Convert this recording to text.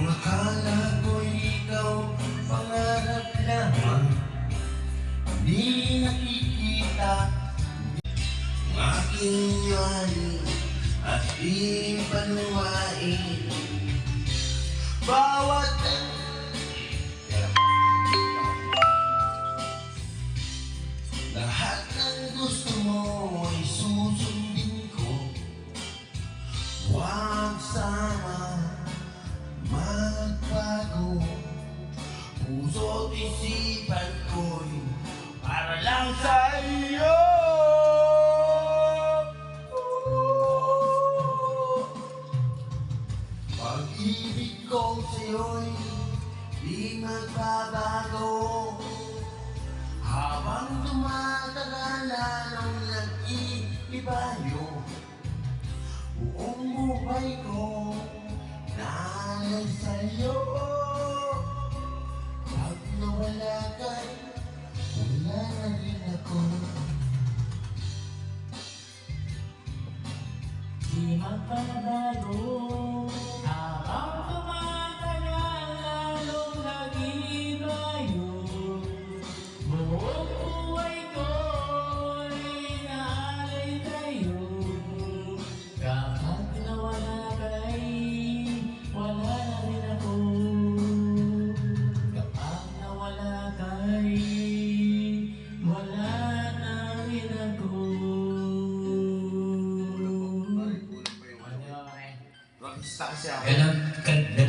Ang akala ikaw pangarap lamang nakikita Ang aking yari at Bawat isipan ko'y para lang sa iyo. Pag-ibig ko sa'yo'y di magbabago. Habang tumatagal lalong nag-iibayo Buong buhay ko naalay sa'yo Magbabago Habang tumatagal Tak.